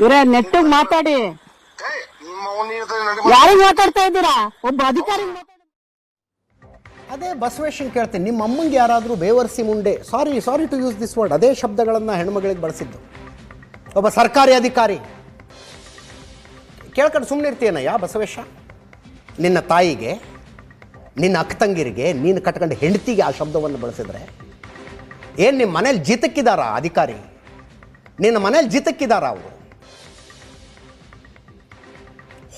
ಇವರೇ ನೆಟ್ಟಿಗೆ ಮಾತಾಡಿ. ಯಾರಿಗ್ ಮಾತಾಡ್ತಾ ಇದ್ದೀರಾ? ಒಬ್ಬ ಅಧಿಕಾರಿ ಅದೇ ಬಸವೇಶನ್ ಕೇಳ್ತೀನಿ. ನಿಮ್ಮ ಅಮ್ಮಂಗೆ ಯಾರಾದರೂ ಬೇವರ್ಸಿ ಮುಂಡೆ sorry sorry to use this word ಅದೇ ಶಬ್ದಗಳನ್ನು ಹೆಣ್ಮಗಳಿಗೆ ಬಳಸಿದ್ದು. ಒಬ್ಬ ಸರ್ಕಾರಿ ಅಧಿಕಾರಿ. ಕೇಳ್ಕೊಂಡು ಸುಮ್ಮನೆ ಇರ್ತೀಯನಯ್ಯ ಬಸವೇಶ? ನಿನ್ನ ತಾಯಿಗೆ ನಿನ್ನ ಅಕ್ಕ ತಂಗಿರಿಗೆ ನೀನು ಕಟ್ಕೊಂಡು ಹೆಂಡತಿಗೆ ಆ ಶಬ್ದವನ್ನು ಬಳಸಿದ್ರೆ ಏನು ನಿಮ್ಮ ಮನೇಲಿ ಜೀತಕ್ಕಿದಾರಾ ಅಧಿಕಾರಿ? ನಿನ್ನ ಮನೇಲಿ ಜೀತಕ್ಕಿದಾರ ಅವರು?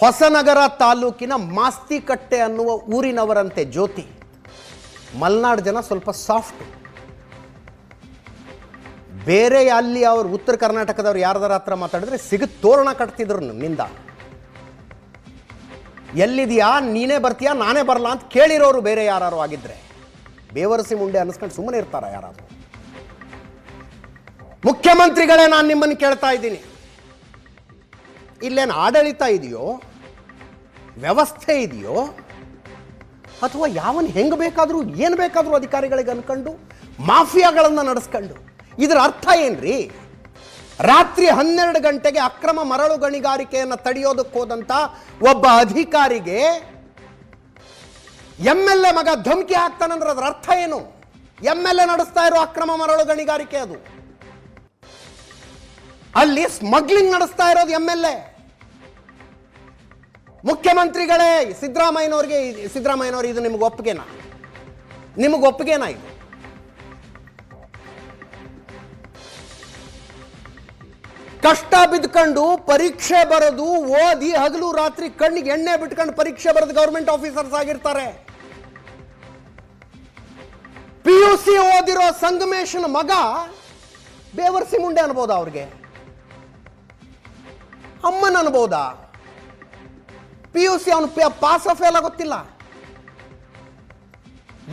ಹೊಸನಗರ ತಾಲೂಕಿನ ಮಾಸ್ತಿಕಟ್ಟೆ ಅನ್ನುವ ಊರಿನವರಂತೆ ಜ್ಯೋತಿ. ಮಲ್ನಾಡ್ ಜನ ಸ್ವಲ್ಪ ಸಾಫ್ಟ್ ಬೇರೆ ಅಲ್ಲಿ ಅವರು ಉತ್ತರ ಕರ್ನಾಟಕದವ್ರು ಯಾರದರ ಹತ್ರ ಮಾತಾಡಿದ್ರೆ ಸಿಗ ತೋರಣ ಕಟ್ತಿದ್ರು ನಿಂದ. ಎಲ್ಲಿದೆಯಾ? ನೀನೇ ಬರ್ತೀಯಾ? ನಾನೇ ಬರಲ್ಲ ಅಂತ ಕೇಳಿರೋರು ಬೇರೆ ಯಾರು ಆಗಿದ್ರೆ. ಬೇವರಸಿ ಮುಂಡೆ ಅನ್ನಿಸ್ಕೊಂಡು ಸುಮ್ಮನೆ ಇರ್ತಾರ ಯಾರಾದ್ರು. ಮುಖ್ಯಮಂತ್ರಿಗಳೇ ನಾನು ನಿಮ್ಮನ್ನು ಕೇಳ್ತಾ ಇದ್ದೀನಿ. ಇಲ್ಲೇನು ಆಡಳಿತ ಇದೆಯೋ, ವ್ಯವಸ್ಥೆ ಇದೆಯೋ, ಅಥವಾ ಯಾವನ್ ಹೆಂಗೆ ಬೇಕಾದರೂ, ಏನು ಬೇಕಾದರೂ ಅಧಿಕಾರಿಗಳಿಗೆ ಅನ್ಕೊಂಡು, ಮಾಫಿಯಾಗಳನ್ನು ನಡೆಸ್ಕೊಂಡು. ಇದರ ಅರ್ಥ ಏನ್ರಿ? ರಾತ್ರಿ ಹನ್ನೆರಡು ಗಂಟೆಗೆ ಅಕ್ರಮ ಮರಳು ಗಣಿಗಾರಿಕೆಯನ್ನು ತಡೆಯೋದಕ್ಕೆ ಹೋದಂಥ ಒಬ್ಬ ಅಧಿಕಾರಿಗೆ ಎಂ ಎಲ್ ಎ ಮಗ ಧಮಕಿ ಹಾಕ್ತಾನಂದ್ರೆ ಅದರ ಅರ್ಥ ಏನು? ಎಂ ಎಲ್ ಎ ನಡೆಸ್ತಾ ಇರೋ ಅಕ್ರಮ ಮರಳು ಗಣಿಗಾರಿಕೆ ಅದು. ಅಲ್ಲಿ ಸ್ಮಗ್ಲಿಂಗ್ ನಡೆಸ್ತಾ ಇರೋದು ಎಂ ಎಲ್ ಎ ಮುಖ್ಯಮಂತ್ರಿಗಳೇ, ಸಿದ್ದರಾಮಯ್ಯನವ್ರಿಗೆ ಸಿದ್ದರಾಮಯ್ಯನವ್ರಿಗೆ ಇದು ನಿಮ್ಗೆ ಒಪ್ಪಿಗೆನಾ? ನಿಮಗೆ ಒಪ್ಪಿಗೆನಾ ಇದು? ಕಷ್ಟ ಬಿದ್ಕೊಂಡು ಪರೀಕ್ಷೆ ಬರೆದು ಓದಿ ಹಗಲು ರಾತ್ರಿ ಕಣ್ಣಿಗೆ ಎಣ್ಣೆ ಬಿಟ್ಕೊಂಡು ಪರೀಕ್ಷೆ ಬರೆದು ಗೌರ್ಮೆಂಟ್ ಆಫೀಸರ್ಸ್ ಆಗಿರ್ತಾರೆ. ಪಿ ಯು ಸಿ ಓದಿರೋ ಸಂಗಮೇಶನ ಮಗ ಬೇವರ್ಸಿ ಮುಂಡೆ ಅನ್ಬೋದಾ ಅವ್ರಿಗೆ. ಅಮ್ಮನ ಅನ್ಬೋದಾ ಪಿ ಯು ಸಿ ಅವನು ಪಾಸ್ ಎಲ್ಲ ಗೊತ್ತಿಲ್ಲ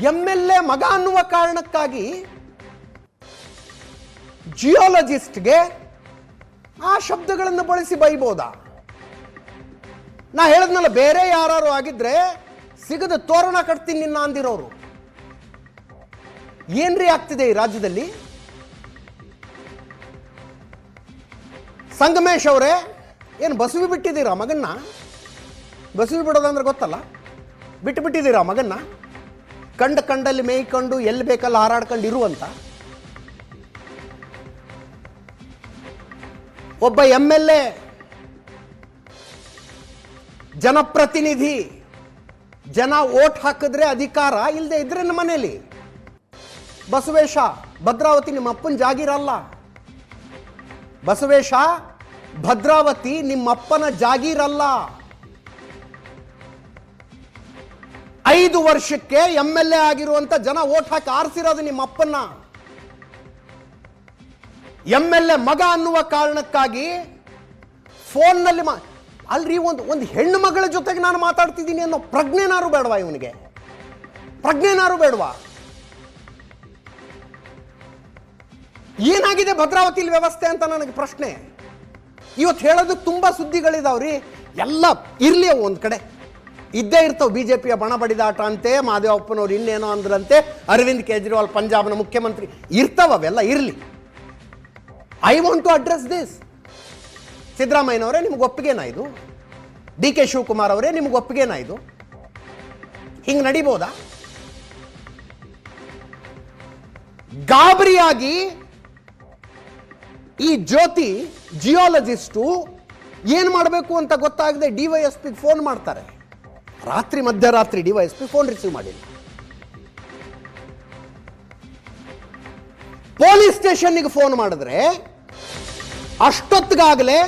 ಎಂ ಎಲ್ ಎ ಮಗ ಅನ್ನುವ ಕಾರಣಕ್ಕಾಗಿ ಜಿಯೋಲಜಿಸ್ಟ್ಗೆ ಆ ಶಬ್ದಗಳನ್ನು ಬಳಸಿ ಬೈಬೋದಾ? ನಾ ಹೇಳದ್ನಲ್ಲ, ಬೇರೆ ಯಾರು ಆಗಿದ್ರೆ ಸಿಗದ ತೋರಣ ಕಟ್ತೀನಿ ನಿನ್ನ ಅಂದಿರೋರು. ಏನ್ರಿ ಆಗ್ತಿದೆ ಈ ರಾಜ್ಯದಲ್ಲಿ? ಸಂಗಮೇಶ್ ಅವರೇ ಏನು ಬಸವಿ ಬಿಟ್ಟಿದ್ದೀರಾ ಮಗನ್ನ? ಬಸವಿ ಬಿಡೋದಂದ್ರೆ ಗೊತ್ತಲ್ಲ? ಬಿಟ್ಟು ಬಿಟ್ಟಿದ್ದೀರಾ ಮಗನ್ನ? ಕಂಡ ಕಂಡಲ್ಲಿ ಮೇಯ್ಕೊಂಡು ಎಲ್ಲಿ ಬೇಕಲ್ಲ ಹಾರಾಡ್ಕೊಂಡು ಇರುವಂತ ಒಬ್ಬ ಎಂ ಎಲ್ ಎ, ಜನಪ್ರತಿನಿಧಿ, ಜನ ಓಟ್ ಹಾಕಿದ್ರೆ ಅಧಿಕಾರ ಇಲ್ಲದೆ ಇದ್ರೆ ನಮ್ಮ ಮನೇಲಿ. ಬಸವೇಶ, ಭದ್ರಾವತಿ ನಿಮ್ಮ ಅಪ್ಪನ ಜಾಗಿರಲ್ಲ ಬಸವೇಶ ಭದ್ರಾವತಿ ನಿಮ್ಮಪ್ಪನ ಜಾಗೀರಲ್ಲ. ಐದು ವರ್ಷಕ್ಕೆ ಎಂ ಎಲ್ ಎ ಆಗಿರುವಂತ ಜನ ಓಟ್ ಹಾಕಿ ಆರಿಸಿರೋದು ನಿಮ್ಮ ಎಂ ಎಲ್ ಎ ಮಗ ಅನ್ನುವ ಕಾರಣಕ್ಕಾಗಿ ಫೋನ್ನಲ್ಲಿ ಮಾ ಅಲ್ರಿ, ಒಂದು ಒಂದು ಹೆಣ್ಣು ಮಗಳ ಜೊತೆಗೆ ನಾನು ಮಾತಾಡ್ತಿದ್ದೀನಿ ಅನ್ನೋ ಪ್ರಜ್ಞೆನಾರು ಬೇಡವಾ ಇವನಿಗೆ? ಪ್ರಜ್ಞೆನಾರು ಬೇಡವಾ? ಏನಾಗಿದೆ ಭದ್ರಾವತಿಲಿ ವ್ಯವಸ್ಥೆ ಅಂತ ನನಗೆ ಪ್ರಶ್ನೆ. ಇವತ್ತು ಹೇಳೋದಕ್ಕೆ ತುಂಬಾ ಸುದ್ದಿಗಳಿದಾವ್ರಿ. ಎಲ್ಲ ಇರಲಿ ಅವು ಒಂದು ಕಡೆ. ಇದ್ದೇ ಇರ್ತಾವ ಪಿಯ ಬಣ ಬಡಿದಾಟ ಅಂತೆ, ಮಾದೇವಪ್ಪನವ್ರು ಇನ್ನೇನೋ ಅಂದ್ರಂತೆ, ಅರವಿಂದ್ ಕೇಜ್ರಿವಾಲ್ ಪಂಜಾಬ್ನ ಮುಖ್ಯಮಂತ್ರಿ ಇರ್ತಾವ ಅವೆಲ್ಲ ಇರಲಿ. I want to address this ಸಿದ್ದರಾಮಯ್ಯನವರೇ ನಿಮ್ಗೆ ಒಪ್ಪಿಗೆನ ಇದು? ಡಿ ಕೆ ಶಿವಕುಮಾರ್ ಅವರೇ ನಿಮ್ಗೆ ಒಪ್ಪಿಗೆನ ಇದು? ಹಿಂಗೆ ನಡಿಬೋದಾ? ಗಾಬರಿಯಾಗಿ ಈ ಜ್ಯೋತಿ ಜಿಯಾಲಜಿಸ್ಟು ಏನು ಮಾಡಬೇಕು ಅಂತ ಗೊತ್ತಾಗದೆ ಡಿ ವೈ ಎಸ್ ಪಿಗೆ ಫೋನ್ ಮಾಡ್ತಾರೆ. ರಾತ್ರಿ ಮಧ್ಯರಾತ್ರಿ D Y S P phone receive ಮಾಡಿಲ್ಲ. ಪೊಲೀಸ್ ಸ್ಟೇಷನ್ನಿಗೆ ಫೋನ್ ಮಾಡಿದ್ರೆ ಅಷ್ಟೊತ್ತಿಗಾಗಲೇ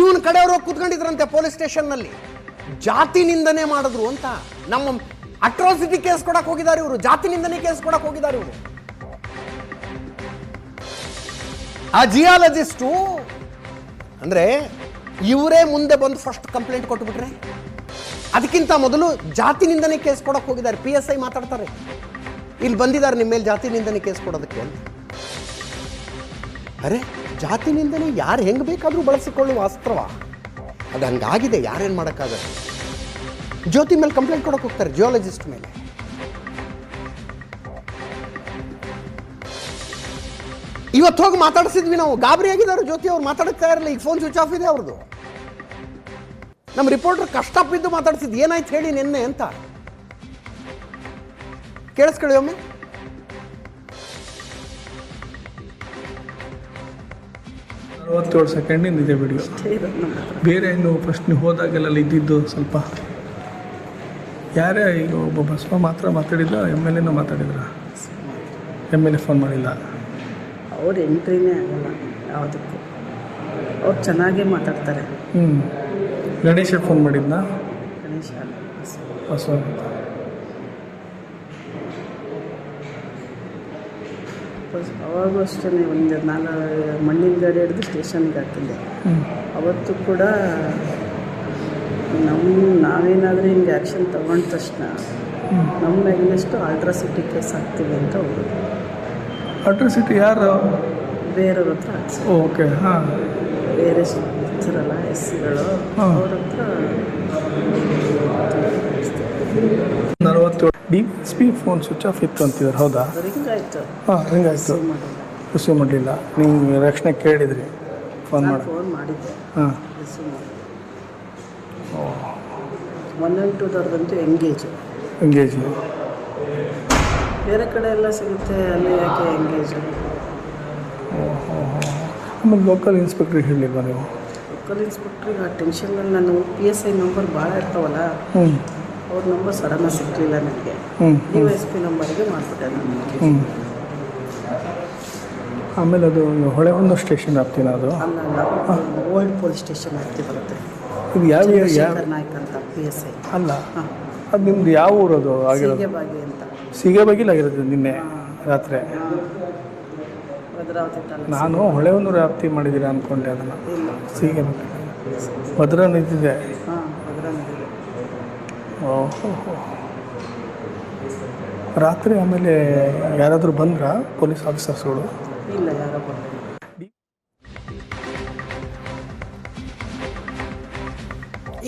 ಇವನ ಕಡೆಯವರು ಕೂತ್ಕೊಂಡಿದ್ರಂತೆ ಪೊಲೀಸ್ ಸ್ಟೇಷನ್ನಲ್ಲಿ ಜಾತಿ ನಿಂದನೆ ಮಾಡಿದ್ರು ಅಂತ ನಮ್ಮ ಅಟ್ರಾಸಿಟಿ ಕೇಸ್ ಕೊಡಕ್ಕೆ ಹೋಗಿದ್ದಾರೆ ಇವರು ಜಾತಿ ನಿಂದನೆ ಕೇಸ್ ಕೊಡಕ್ಕೆ ಹೋಗಿದ್ದಾರೆ ಇವರು. ಆ ಜಿಯಾಲಜಿಸ್ಟು ಅಂದರೆ ಇವರೇ ಮುಂದೆ ಬಂದು ಫಸ್ಟ್ ಕಂಪ್ಲೇಂಟ್ ಕೊಟ್ಬಿಟ್ರೆ? ಅದಕ್ಕಿಂತ ಮೊದಲು ಜಾತಿ ನಿಂದನೆ ಕೇಸ್ ಕೊಡೋಕೆ ಹೋಗಿದ್ದಾರೆ. ಪಿ ಎಸ್ ಐ ಮಾತಾಡ್ತಾರೆ. ಇಲ್ಲಿ ಬಂದಿದ್ದಾರೆ ನಿಮ್ಮ ಮೇಲೆ ಜಾತಿ ನಿಂದನೆ ಕೇಸ್ ಕೊಡೋದಕ್ಕೆ ಅಂತ. ಅರೆ ಜಾತಿ ನಿಂದನೆ ಯಾರು ಹೆಂಗೆ ಬೇಕಾದರೂ ಬಳಸಿಕೊಳ್ಳುವ ಅಸ್ತ್ರವ? ಅದು ಹಂಗಾಗಿದೆ ಯಾರೇನು ಮಾಡೋಕ್ಕಾಗಲ್ಲ? ಜ್ಯೋತಿ ಮೇಲೆ ಕಂಪ್ಲೇಂಟ್ ಕೊಡೋಕೆ ಹೋಗ್ತಾರೆ ಜಿಯಾಲಜಿಸ್ಟ್ ಮೇಲೆ. ಇವತ್ತು ಹೋಗಿ ಮಾತಾಡಿಸಿದ್ವಿ ನಾವು. ಗಾಬರಿ ಆಗಿದ್ದಾರೆ ಜ್ಯೋತಿ ಅವ್ರು. ಮಾತಾಡ್ತಾ ಇರಲಿಲ್ಲ ಈಗ ಫೋನ್ ಸ್ವಿಚ್ ಆಫ್ ಇದೆ ಅವ್ರದ್ದು ನಮ್ಮ ರಿಪೋರ್ಟರ್ ಕಷ್ಟ ಬಿದ್ದು ಮಾತಾಡ್ಸಿದ್ದು. ಏನಾಯ್ತು ಹೇಳಿ ನಿನ್ನೆ ಅಂತ. ಕೇಳಿಸ್ಕೊಳ್ಳಿ ಒಮ್ಮೆ. ಅರವತ್ತೇಳು ಸೆಕೆಂಡ್ ಇದೆ ವಿಡಿಯೋ ಬೇರೆ ಇನ್ನು ಫಸ್ಟ್ ನೀವು ಹೋದಾಗೆಲ್ಲ ಇದ್ದಿದ್ದು ಸ್ವಲ್ಪ? ಯಾರೇ ಈಗ ಒಬ್ಬ ಬಸವ ಮಾತ್ರ ಮಾತಾಡಿದ್ದ ಎಂ ಎಲ್ ಎನೂ ಮಾತಾಡಿದ್ರ? ಎಂ ಎಲ್ ಎ ಫೋನ್ ಮಾಡಿಲ್ಲ. ಅವ್ರ ಎಂಟ್ರಿನೇ ಆಗಲ್ಲ ಯಾವುದಕ್ಕೂ. ಅವ್ರು ಚೆನ್ನಾಗೇ ಮಾತಾಡ್ತಾರೆ. ಹ್ಞೂ ಗಣೇಶ ಫೋನ್ ಮಾಡಿದ್ನಾ? ಗಣೇಶ ಬಸವ ಅವಾಗೂ ಅಷ್ಟೇ ಒಂದು ನಾಲ್ಕು ಮಣ್ಣಿನ ಗಾಡಿ ಹಿಡಿದು ಸ್ಟೇಷನ್ಗೆ ಹಾಕಿದ್ದೆ. ಹ್ಞೂ ಅವತ್ತು ಕೂಡ ನಮ್ಮ ನಾವೇನಾದರೂ ಹಿಂಗೆ ಆ್ಯಕ್ಷನ್ ತಗೊಂಡ ತಕ್ಷಣ ನಮ್ಮ ಮೇಲಿನಷ್ಟು ಅಲ್ಟ್ರಾಸಿಟಿ ಕೇಸ್ ಆಗ್ತೀವಿ ಅಂತ ಅವರು ಅಟ್ರಾಸಿಟಿ ಯಾರು? ಬೇರೆಯವ್ರ ಹತ್ರ ಹಾಕ್ಸಿ ಓಕೆ ಹಾಂ. ಬೇರೆ ಇರ್ತಾರಲ್ಲ ಎಸ್ ಸಿಗಳು ಹಾ. ಅವ್ರ ಹತ್ರ ನಲವತ್ತೇಳು. D S P phone switch off ಇತ್ತು ಅಂತಿದ್ದಾರೆ ಹೌದಾ? ರಿಂಗ್ ಆಯಿತು ಹಾಂ ಹಿಂಗಾಯ್ತು ಆಯಿತು ರಿಸೀವ್ ಮಾಡಲಿಲ್ಲ. ನೀವು ರಕ್ಷಣೆ ಕೇಳಿದ್ರಿ. ಫೋನ್ ನಾನು ಮಾಡಿ ಫೋನ್ ಮಾಡಿದ್ದೆ. ಹಾಂ. ರಿಸೀವ್ ಮಾಡಿ ಒನ್ ಆ್ಯಂಡ್ ಟೂದವ್ರದಂತೂ ಎಂಗೇಜ್. ಎಂಗೇಜ್. ಬೇರೆ ಕಡೆ ಎಲ್ಲ ಸಿಗುತ್ತೆ ಅಲ್ಲಿ ಯಾಕೆ ಎಂಗೇಜ್ ಆಮೇಲೆ ಲೋಕಲ್ ಇನ್ಸ್ಪೆಕ್ಟ್ರಿಗೆ ಹೇಳಿಲ್ವಾ ನೀವು? ಲೋಕಲ್ ಇನ್ಸ್ಪೆಕ್ಟ್ರಿಗೆ ಆ ಟೆನ್ಷನಲ್ಲಿ ನಾನು ಪಿ ಎಸ್ ಐ ನಂಬರ್ ಭಾಳ ಇರ್ತಾವಲ್ಲ ಅವ್ರ ನಂಬರ್ ಸಡನ್ನಾಗಿ ಸಿಕ್ಕಲಿಲ್ಲ ನನಗೆ. ಡಿ ಎಸ್ ಪಿ ನಂಬರ್ಗೆ ಮಾಡಿಬಿಟ್ಟೆ ನಾನು. ಆಮೇಲೆ ಅದು ಹೊಳೆ ಒಂದು ಸ್ಟೇಷನ್ ಆಗ್ತೀನಿ ಅದು? ಓಲ್ಡ್ ಪೊಲೀಸ್ ಸ್ಟೇಷನ್ ಆಗ್ತಿ ಬರುತ್ತೆ. ಇದು ಯಾವ ಯಾವ ನಾಯ್ಕ ಅಂತ ಪಿ ಎಸ್ ಐ ಅಲ್ಲ ಅದು ನಿಮ್ದು ಯಾವ ಊರು ಅದು? ಆಗಿರೋದು? ಅಂತ. ಸೀಗೆ ಬಗಿಲಾಗಿರೋದು ನಿನ್ನೆ ರಾತ್ರಿ. ನಾನು ಹೊಳೆವನ್ನು ಒಂದು ವ್ಯಾಪ್ತಿ ಮಾಡಿದ್ದೀರಾ ಅಂದ್ಕೊಂಡೆ ಅದನ್ನು. ಸಿಗ ಭದ್ರಾ ನಿಂತಿದೆ ಹಾಂ ಓಹೋ. ರಾತ್ರಿ ಆಮೇಲೆ ಯಾರಾದರೂ ಬಂದ್ರ ಪೊಲೀಸ್ ಆಫೀಸರ್ಸ್ಗಳು? ಇಲ್ಲ ಯಾರೋ ಬಂದಿಲ್ಲ.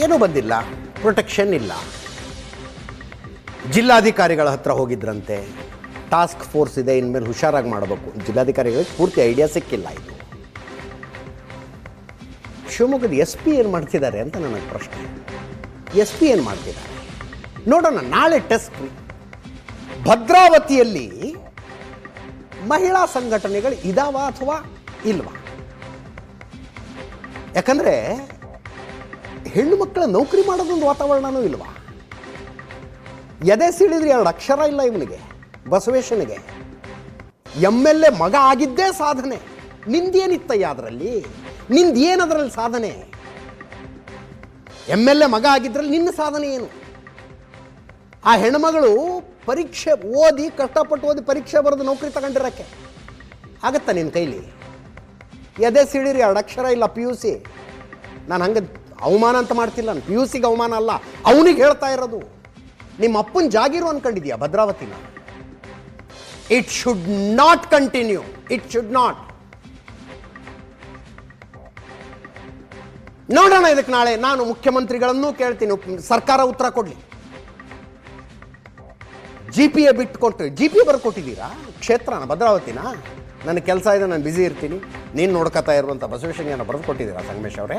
ಏನೂ ಬಂದಿಲ್ಲ. ಪ್ರೊಟೆಕ್ಷನ್ ಇಲ್ಲ. ಜಿಲ್ಲಾಧಿಕಾರಿಗಳ ಹತ್ರ ಹೋಗಿದ್ರಂತೆ. ಟಾಸ್ಕ್ ಫೋರ್ಸ್ ಇದೆ, ಇನ್ಮೇಲೆ ಹುಷಾರಾಗಿ ಮಾಡಬೇಕು. ಜಿಲ್ಲಾಧಿಕಾರಿಗಳಿಗೆ ಪೂರ್ತಿ ಐಡಿಯಾ ಸಿಕ್ಕಿಲ್ಲ ಇದು. ಶಿವಮೊಗ್ಗದ ಎಸ್ ಪಿ ಏನು ಮಾಡ್ತಿದ್ದಾರೆ ಅಂತ ನನಗೆ ಪ್ರಶ್ನೆ. ಎಸ್ ಪಿ ಏನು ಮಾಡ್ತಿದ್ದಾರೆ? ನೋಡೋಣ, ನಾಳೆ ಟೆಸ್ಟ್ ಭದ್ರಾವತಿಯಲ್ಲಿ ಮಹಿಳಾ ಸಂಘಟನೆಗಳು ಇದಾವ ಅಥವಾ ಇಲ್ವಾ? ಯಾಕಂದರೆ ಹೆಣ್ಣು ಮಕ್ಕಳ ನೌಕರಿ ಮಾಡೋದೊಂದು ವಾತಾವರಣನೂ ಇಲ್ವಾ? ಎದೆ ಸಿಡಿದ್ರೆ ಎರಡು ಅಕ್ಷರ ಇಲ್ಲ ಇವನಿಗೆ ಬಸವೇಶ್ವನಿಗೆ ಎಂ ಎಲ್ ಎ ಮಗ ಆಗಿದ್ದೇ ಸಾಧನೆ. ನಿಂದೇನಿತ್ತಯ್ಯ ಅದರಲ್ಲಿ? ನಿಂದೇನು ಅದರಲ್ಲಿ ಸಾಧನೆ? ಎಂ ಎಲ್ ಎ ಮಗ ಆಗಿದ್ರಲ್ಲಿ ನಿನ್ನ ಸಾಧನೆ ಏನು? ಆ ಹೆಣ್ಮಗಳು ಪರೀಕ್ಷೆ ಓದಿ, ಕಷ್ಟಪಟ್ಟು ಓದಿ ಪರೀಕ್ಷೆ ಬರೆದು ನೌಕರಿ ತಗೊಂಡಿರಕ್ಕೆ. ಆಗತ್ತಾ ನಿನ್ನ ಕೈಲಿ? ಎದೆ ಸಿಡಿರಿ ಎರಡು ಅಕ್ಷರ ಇಲ್ಲ ಪಿ ಯು ಸಿ ನಾನು ಹಂಗೆ ಅವಮಾನ ಅಂತ ಮಾಡ್ತಿಲ್ಲ ನಾನು. ಪಿ ಯು ಸಿಗೆ ಅವಮಾನ ಅಲ್ಲ. ಅವನಿಗೆ ಹೇಳ್ತಾ ಇರೋದು. ನಿಮ್ಮ ಅಪ್ಪನ ಜಾಗಿರು ಅನ್ಕೊಂಡಿದ್ಯಾ ಭದ್ರಾವತಿನ? It should not continue it should not ನೋಡೋಣ ಇದಕ್ಕೆ ನಾಳೆ. ನಾನು ಮುಖ್ಯಮಂತ್ರಿಗಳನ್ನೂ ಕೇಳ್ತೀನಿ. ಸರ್ಕಾರ ಉತ್ತರ ಕೊಡಲಿ. ಜಿ ಪಿ ಎ ಬಿಟ್ಟು ಕೊಟ್ಟು ಜಿ ಪಿ ಎ ಬರ್ಕೊಟ್ಟಿದ್ದೀರಾ? ಕ್ಷೇತ್ರನ, ಭದ್ರಾವತಿನ? ನನ್ನ ಕೆಲಸ ಇದೆ, ನಾನು ಬ್ಯುಸಿ ಇರ್ತೀನಿ. ನೀನು ನೋಡ್ಕೊತಾ ಇರುವಂಥ ಬಸವೇಶ್ವರನ ಬರೆದು ಕೊಟ್ಟಿದ್ದೀರಾ, ಸಂಗಮೇಶ್ ಅವರೇ?